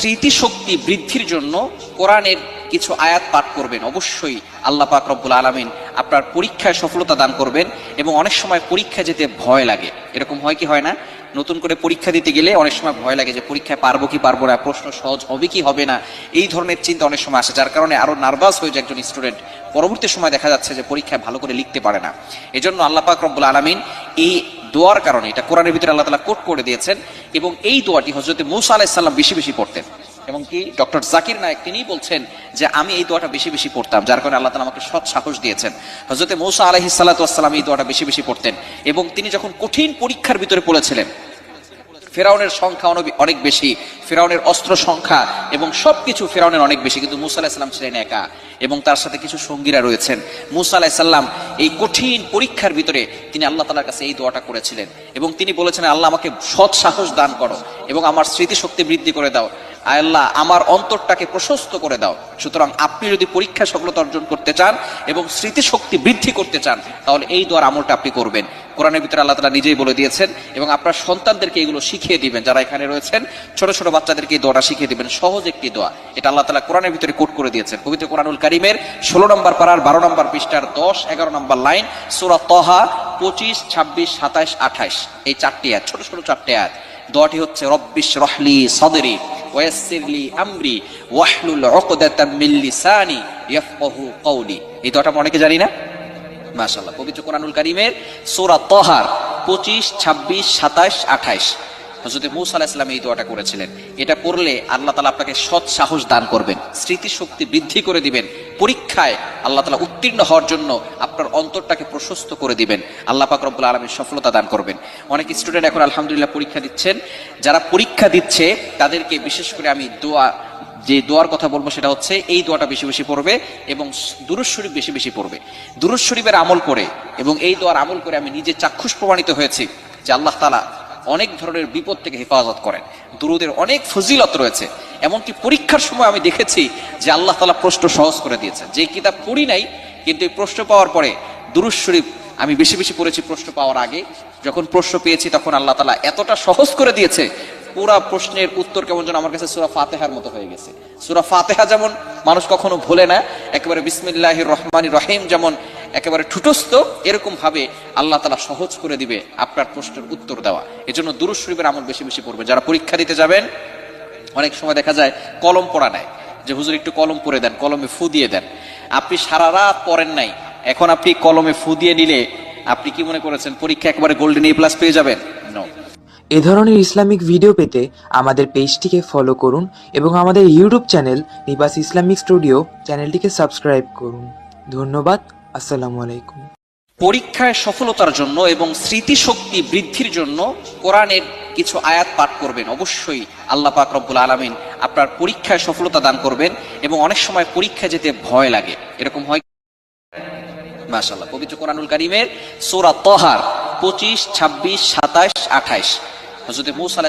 স্মৃতিশক্তি বৃদ্ধির জন্য কোরআনের কিছু আয়াত পাঠ করবেন। অবশ্যই আল্লাহ পাক রব্বুল আলমিন আপনার পরীক্ষায় সফলতা দান করবেন এবং অনেক সময় পরীক্ষা যেতে ভয় লাগে। এরকম হয় কি হয় না? নতুন করে পরীক্ষা দিতে গেলে অনেক সময় ভয় লাগে যে পরীক্ষায় পারব কি পারব না, প্রশ্ন সহজ হবে কি হবে না? এই ধরনের চিন্তা অনেক সময় আসে, যার কারণে আরও নার্ভাস হয়ে যায় একজন স্টুডেন্ট। পরবর্তী সময় দেখা যাচ্ছে যে পরীক্ষায় ভালো করে লিখতে পারে না। এজন্য আল্লাহ পাক রব্বুল আলমিন এই দোয়ার কারণে, এটা কোরআনের ভিতরে আল্লাহ তালা কোট করে দিয়েছেন, এবং এই দোয়াটি হজরত মৌসা আলাহিসাল্লাম বেশি বেশি পড়তেন। এবং কি, ডক্টর জাকির নায়ক তিনি বলছেন যে, আমি এই দোয়াটা বেশি বেশি পড়তাম, যার কারণে আল্লাহ তালা আমাকে সৎ সাহস দিয়েছেন। হজরত মৌসা আলহিসাল্লাহ আসসালাম এই দোয়াটা বেশি বেশি পড়তেন, এবং তিনি যখন কঠিন পরীক্ষার ভিতরে পড়েছিলেন ফেরাউনের সংখ্যা অনেক বেশি, ফেরাউনের অস্ত্র সংখ্যা এবং সব কিছু ফেরাউনের অনেক বেশি, কিন্তু মুসা আলাহিসাল্লাম ছিলেন একা এবং তার সাথে কিছু সঙ্গীরা রয়েছেন। মুসা আলাহিসাল্লাম এই কঠিন পরীক্ষার ভিতরে তিনি আল্লাহ তালার কাছে এই দোয়াটা করেছিলেন এবং তিনি বলেছেন, আল্লাহ আমাকে সৎ সাহস দান করো এবং আমার স্মৃতিশক্তি বৃদ্ধি করে দাও। আল্লাহ, আমার অন্তরটাকে প্রশস্ত করে দাও। সুতরাং আপনি যদি পরীক্ষা সফলতা অর্জন করতে চান এবং স্মৃতিশক্তি বৃদ্ধি করতে চান, তাহলে এই দোয়ার আমলটা আপনি করবেন। কোরআনের ভিতরে আল্লাহ তালা নিজেই বলে দিয়েছেন এবং আপনার সন্তানদেরকে এগুলো শিখিয়ে দিবেন। যারা এখানে রয়েছেন, ছোট ছোট বাচ্চাদেরকে এই দোয়াটা শিখিয়ে দিবেন। সহজ একটি দোয়া। এটা আল্লাহ তালা কোরআনের ভিতরে কোট করে দিয়েছেন। পবিত্র কোরআনুল কারিমের ষোলো নম্বর পাড়ার বারো নম্বর পৃষ্ঠার দশ, এগারো নম্বর লাইন, সুরা তহা পঁচিশ, ছাব্বিশ সাতাশ আঠাশ এই চারটি আয়াত, ছোট ছোট চারটি আয়াত। দোয়াটি হচ্ছে রব্বিশ রহলি সদরি ওয়াসিরলি আমরি ওয়াহলুল উকদাতাম মিন লিসানি ইয়াফকাহু কওলি। এই দোয়াটা অনেকে জানি না। মাশাআল্লাহ, পবিত্র কোরআনুল কারীমের সূরা তহার 25 26 27 28 হযরত মূসা আলাইহিস সালাম এই দোয়াটা করেছিলেন। এটা করলে আল্লাহ তাআলা আপনাকে সৎ সাহস দান করবেন, স্মৃতিশক্তি বৃদ্ধি করে দিবেন, পরীক্ষায় আল্লাহ তাআলা উত্তীর্ণ হওয়ার জন্য আপনার অন্তরটাকে প্রশস্ত করে দিবেন, আল্লাহ পাক রব্বুল আলামিন সফলতা দান করবেন। অনেক স্টুডেন্ট এখন আলহামদুলিল্লাহ পরীক্ষা দিচ্ছেন, যারা পরীক্ষা দিচ্ছে তাদেরকে বিশেষ করে আমি দোয়া যে দোয়ার কথা বলব সেটা হচ্ছে এই দোয়াটা বেশি বেশি পড়বে এবং দুরুজ শরীফ বেশি বেশি পড়বে। দুরুজ শরীফের আমল করে এবং এই দোয়ার আমল করে আমি নিজে চাক্ষুষ প্রমাণিত হয়েছি যে আল্লাহ তালা অনেক ধরনের বিপদ থেকে হেফাজত করেন। দুরুদের অনেক ফজিলত রয়েছে। এমনকি পরীক্ষার সময় আমি দেখেছি যে আল্লাহ তালা প্রশ্ন সহজ করে দিয়েছে যে কিতাব পড়ি নাই, কিন্তু এই প্রশ্ন পাওয়ার পরে দুরুজ শরীফ আমি বেশি বেশি পড়েছি প্রশ্ন পাওয়ার আগে। যখন প্রশ্ন পেয়েছি তখন আল্লাহ তালা এতটা সহজ করে দিয়েছে পুরা প্রশ্নের উত্তর কেমন যেন আমার কাছে সুরা ফাতেহার মতো হয়ে গেছে। সুরা ফাতেহা যেমন মানুষ কখনো ভোলে না, একেবারে বিসমিল্লাহ রহমান রহিম যেমন একেবারে ঠুটস্থ, এরকম ভাবে আল্লাহ তালা সহজ করে দিবে আপনার প্রশ্নের উত্তর দেওয়া। এজন্য দুরুজ শরীফের আমল বেশি বেশি পড়বে। যারা পরীক্ষা দিতে যাবেন, অনেক সময় দেখা যায় কলম পড়া নেয়। যে হুজুর একটু কলম পরে দেন, কলমে ফু দিয়ে দেন। আপনি সারা রাত পড়েন নাই, এখন আপনি কলমে ফু দিয়ে নিলে আপনি কি মনে করেছেন, পরীক্ষা একবারে গোল্ডেন এ প্লাস পেয়ে যাবেন? এ ধরনের ইসলামিক ভিডিও পেতে আমাদের পেজটিকে ফলো করুন এবং আমাদের ইউটিউব চ্যানেল নিবাস ইসলামিক স্টুডিও চ্যানেলটিকে সাবস্ক্রাইব করুন। ধন্যবাদ, আসসালামু আলাইকুম। পরীক্ষায় সফলতার জন্য এবং স্মৃতিশক্তি বৃদ্ধির জন্য কোরআনের কিছু আয়াত পাঠ করবেন। অবশ্যই আল্লাহ পাক রব্বুল আলামিন আপনার পরীক্ষায় সফলতা দান করবেন এবং অনেক সময় পরীক্ষা যেতে ভয় লাগে। এরকম হয়? মাশাআল্লাহ, পবিত্র কোরআনুল কারীমের সূরা তহার 25 26 27 28 হযরত মূসা আলাইহিস